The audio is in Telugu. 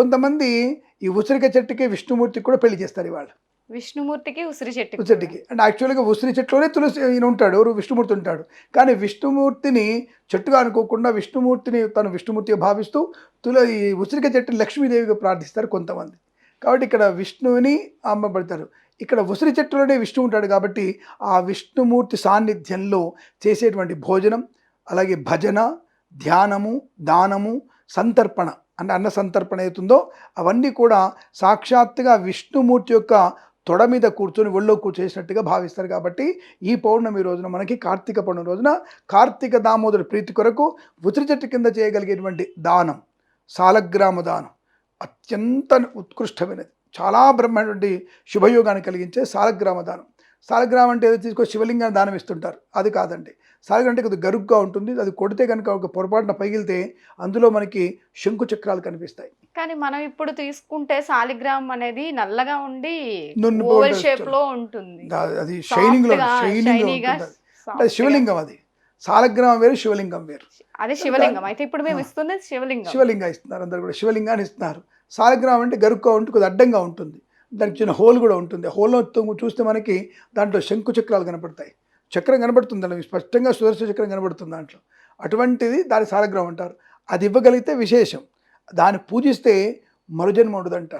కొంతమంది ఈ ఉసిరిక చెట్టుకి విష్ణుమూర్తికి కూడా పెళ్ళి చేస్తారు ఇవాళ. విష్ణుమూర్తికి ఉసిరి చెట్టు చెట్టుకి అంటే యాక్చువల్గా ఉసిరి చెట్టులోనే తులసి ఈయన ఉంటాడు ఎవరు? విష్ణుమూర్తి ఉంటాడు. కానీ విష్ణుమూర్తిని చెట్టుగా అనుకోకుండా విష్ణుమూర్తిని తను విష్ణుమూర్తిగా భావిస్తూ తుల ఈ ఉసిరిక చెట్టుని లక్ష్మీదేవిగా ప్రార్థిస్తారు కొంతమంది. కాబట్టి ఇక్కడ విష్ణువుని అమ్మబడతారు. ఇక్కడ ఉసిరి చెట్టులోనే విష్ణు ఉంటాడు కాబట్టి ఆ విష్ణుమూర్తి సాన్నిధ్యంలో చేసేటువంటి భోజనం అలాగే భజన ధ్యానము దానము సంతర్పణ. అంటే అన్న సంతర్పణ అవుతుందో అవన్నీ కూడా సాక్షాత్తుగా విష్ణుమూర్తి యొక్క తొడ మీద కూర్చొని ఒళ్ళో కూర్చేసినట్టుగా భావిస్తారు కాబట్టి ఈ పౌర్ణమి రోజున మనకి కార్తీక పౌర్ణమి రోజున కార్తీక దామోదర ప్రీతి కొరకు ఉసిరి చెట్టు కింద చేయగలిగేటువంటి దానం సాలగ్రామ దానం. అత్యంత ఉత్కృష్టమైనది. చాలా బ్రహ్మైనటువంటి శుభయోగాన్ని కలిగించే సాలగ్రామ దానం. సాలగ్రామం అంటే ఏదో తీసుకో శివలింగాన్ని దానం ఇస్తుంటారు. అది కాదండి. సాలగ్రామం అంటే కొద్దిగా గరుగ్గా ఉంటుంది. అది కొడితే కనుక ఒక పొరపాటున పగిలితే అందులో మనకి శంకు చక్రాలు కనిపిస్తాయి. కానీ మనం ఇప్పుడు తీసుకుంటే సాలిగ్రామ్ అనేది నల్లగా ఉండి ఓవల్ ఉంటుంది. షేప్లో ఉంటుంది. అది షైనింగ్లో షైనింగ్ ఉంటుంది. అది. శివలింగం అది. సాలగ్రామం వేరు శివలింగం వేరు. అదే శివలింగం. అయితే ఇప్పుడు మేము. ఇస్తుంది శివలింగం. శివలింగం ఇస్తున్నారు అందరు కూడా. శివలింగాన్ని ఇస్తున్నారు. సాలగ్రామం అంటే గరుగ్గా ఉంటే కొద్దిగా అడ్డంగా ఉంటుంది. దానికి చిన్న హోల్ కూడా ఉంటుంది. హోల్లో చూస్తే మనకి దాంట్లో శంకు చక్రాలు కనపడతాయి. చక్రం కనబడుతుంది దాంట్లో. స్పష్టంగా సుదర్శన చక్రం కనబడుతుంది దాంట్లో. అటువంటిది దాని సారగ్రహం అంటారు. అది ఇవ్వగలిగితే విశేషం. దాన్ని పూజిస్తే మరుజన్మ ఉండదు అంటారు